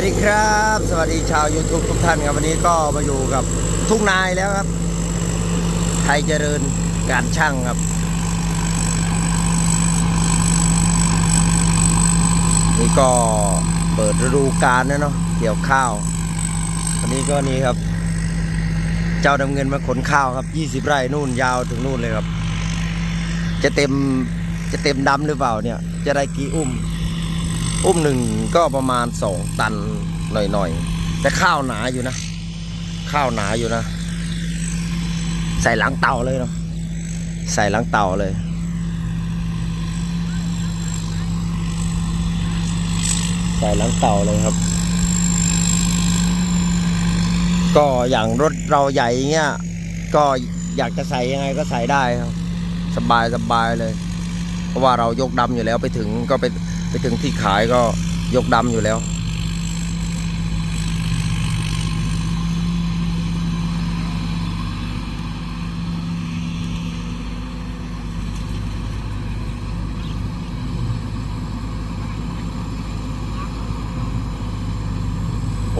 วัสดีครับ สวัสดีชาว YouTube ทุกท่านครับวันนี้ก็มาอยู่กับทุกนายแล้วครับ ไทยเจริญการช่างครับ นี่ก็เปิดฤดูกาลนะเนาะเกี่ยวข้าว วันนี้ก็นี่ครับ เจ้าดำเงินมาขนข้าวครับ 20 ไร่นู่นยาวถึงนู่นเลยครับ จะเต็มจะเต็มดำหรือเปล่าเนี่ย จะได้กี่อุ้ม อุ้มหนึ่งก็ประมาณสองตันหน่อยๆ แต่ข้าวหนาอยู่นะ ข้าวหนาอยู่นะ ใส่หลังเตาเลยเนาะใส่หลังเตาเลยใส่หลังเตาเลยครับ ก็อย่างรถเราใหญ่เงี้ย ก็อยากจะใส่ยังไงก็ใส่ได้ครับ สบายสบายเลย เพราะว่าเรายกดำอยู่แล้วไปถึงก็ไปไปถึงที่ขายก็ยกดำอยู่แล้ว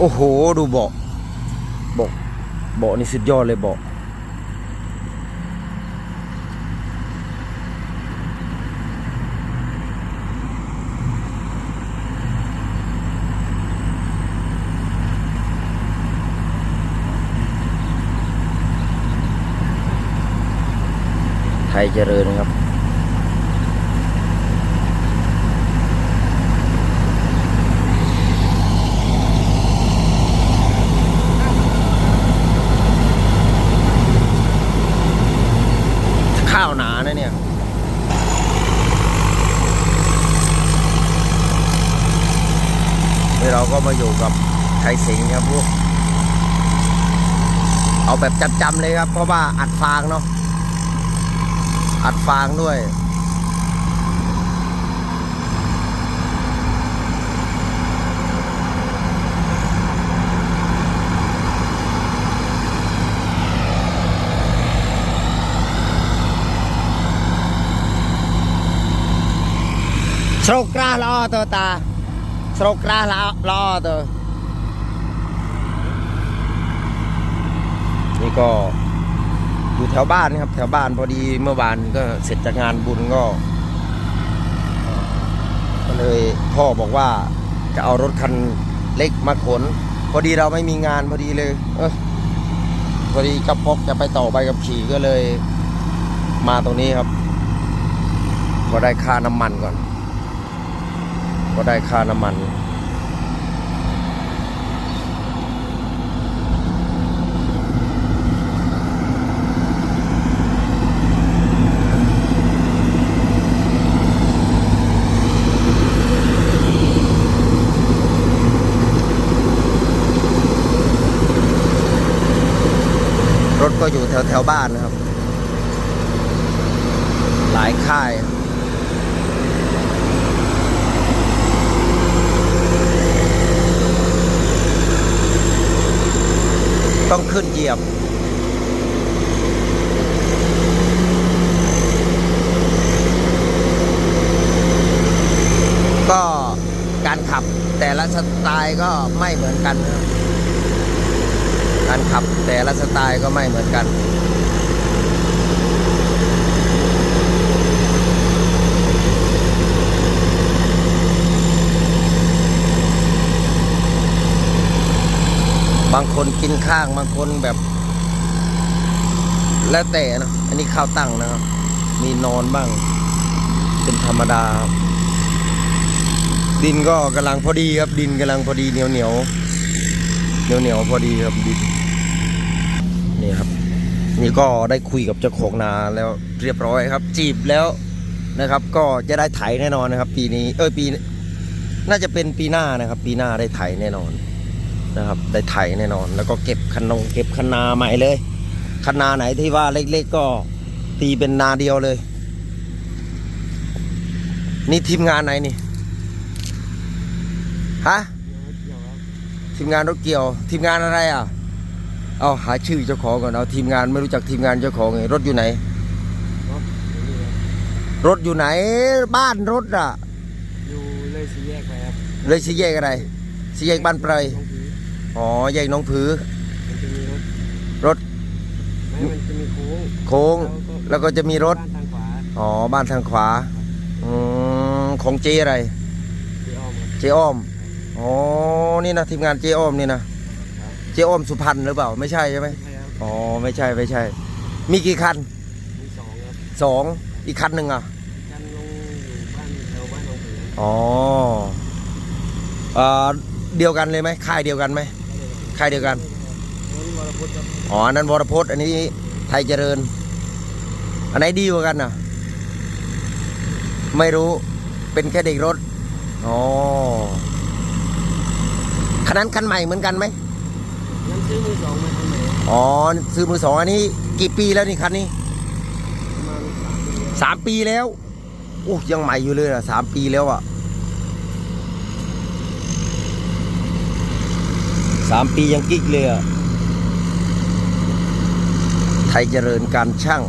โอ้โห ดูเบาะเบาะเบาะนี่สุดยอดเลยเบาะ ไทยเจริญนะครับข้าวหนานะเนี่ยนี่เราก็มาอยู่กับไทยสิงห์ครับพวก เอาแบบจำๆเลยครับ เพราะว่าอัดฟางเนาะ อัดฟางด้วยสโรกราลอตัวตาสโรกราลอลอตัวนี่ก็ อยู่แถวบ้านครับ แถวบ้านพอดีเมื่อวานก็เสร็จจากงานบุญก็ ก็เลยพ่อบอกว่าจะเอารถคันเล็กมาขน พอดีเราไม่มีงานพอดีเลย เออพอดีกระพกจะไปต่อใบกับขี่ก็เลย มาตรงนี้ครับ ก็ได้ค่าน้ำมันก่อน ก็ได้ค่าน้ำมัน รถก็ อยู่แถวแถวบ้านนะครับ หลายค่ายต้องขึ้นเหยียบ ก็การขับแต่ละสไตล์ก็ไม่เหมือนกันนะครับ การขับแต่ละสไตล์ก็ไม่เหมือนกัน บางคนกินข้างบางคนแบบ แล้วแต่นะอันนี้ข้าวตั้งนะครับ มีนอนบ้าง เป็นธรรมดา ดินก็กำลังพอดีครับดินกำลังพอดีเหนียวเหนียวเหนียวเหนียวพอดีครับดิน นี่ครับ นี่ก็ได้คุยกับเจ้าของนาแล้วเรียบร้อยครับ จีบแล้วนะครับ ก็จะได้ไถแน่นอนนะครับ ปีนี้ เออปี น่าจะเป็นปีหน้านะครับ ปีหน้าได้ไถแน่นอนนะครับ ได้ไถแน่นอน แล้วก็เก็บคันนงเก็บคันนาใหม่เลยคันนาไหนที่ว่าเล็กๆก็ตีเป็นนาเดียวเลย นี่ทีมงานไหนนี่ฮะทีมงานรถเกี่ยว ทีมงานอะไรอะ เอาหาชื่อเจ้าของก่อนเอาทีมงานไม่รู้จักทีมงานเจ้าของไงรถอยู่ไหน รถอยู่ไหนบ้านรถอะ อยู่เลยสี่แยกไปครับเลยสิแยกอะไรสี่แยกบ้านไพรตรงผีอ๋อแยกหน้องผือ มันจะมีรถรถไม่มันจะมีโค้งโค้ง แล้วก็จะมีรถ บ้านทางขวาอ๋อ บ้านทางขวาอืมของเจอะไร ที่อ้อมครับเจอ้อม อ๋อ นี่นะทีมงานเจอ้อมนี่นะเจอ้อมสุพรรณหรือเปล่า ไม่ใช่ใช่ไหมใช่ครับอ๋อไม่ใช่ไม่ใช่ มีกี่คันมีสองครับสองอีกคันหนึ่งอะกันลงอยู่บ้านแถวบ้านหนองผืออ๋อเอ่อเดียวกันเลยไหมค่ายเดียวกันไหมค่ายเดียวกันนี่วรพุทธครับอ๋ออันนั้นวรพจน์อันนี้ไทยเจริญ อันไหนดีกว่ากันน่ะ ไม่รู้เป็นแค่เด็กรถอ๋อคันนั้นคันใหม่เหมือนกันไหมงั้น ซื้อมือสองมาทำไหนอ๋อซื้อมือสองอันนี้ กี่ปีแล้วนี่คันนี้ประมาณสามปีแล้วสามปีแล้วอู้ยังใหม่อยู่เลยอะสามปีแล้วอะสามปียังกิ๊กเลยอะไทยเจริญการช่าง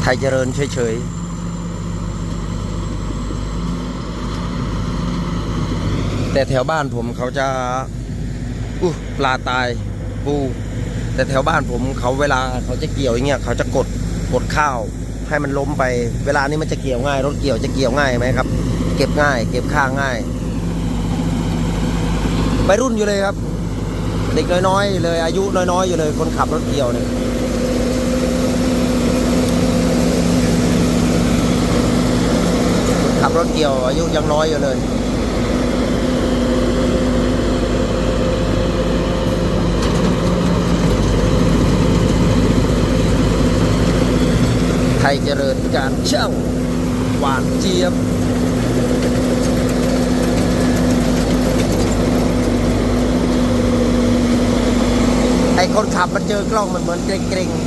ไทยเจริญเฉยๆแต่แถวบ้านผมเขาจะ อู้ปลาตายปูแต่แถวบ้านผมเขาเวลาเขาจะเกี่ยวอย่างเงี้ยเขาจะกดกดข้าวให้มันล้มไป เวลานี้มันจะเกี่ยวง่าย รถเกี่ยวจะเกี่ยวง่ายไหมครับ เก็บง่าย เก็บข้างง่ายไปรุ่นอยู่เลยครับ เด็กน้อยๆเลยอายุน้อยๆอยู่เลยคนขับรถเกี่ยวเนี่ยขับรถเกี่ยวอายุยังน้อยอยู่เลย ไทย เจริญการเช่า หวานเจี๊ยบ ไอคนขับมันเจอกล้องมันเหมือนเกรงๆ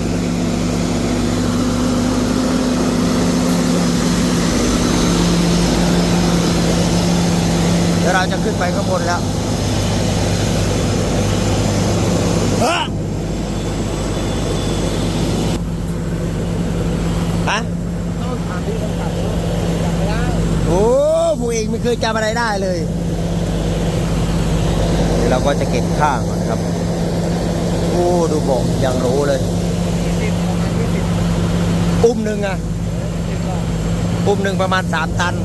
เดี๋ยวเราจะขึ้นไปข้างบนแล้วฮะฮะ ต้องถามที่คนขับรถจำไม่ได้ โอ้ผู้เองไม่เค ยจำอะไรได้เลยเดี๋ยวเราก็จะเก็บข้างก่อนครับโอ้ดูบอกย่างรู้เลยประมาณยี่สิบอุ้มหนึ่งอะสิบก็อุ้มหนึ่งประมาณสามตัน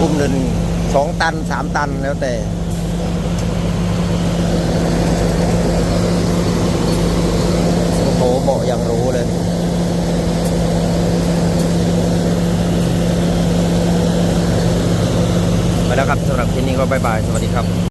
อุ้มหนึ่งสองตันสามตันแล้วแต่โอ้โหเบาอย่างรู้เลย ไป แล้วครับสำหรับคลิปนี้ก็บายบาย สวัสดีครับ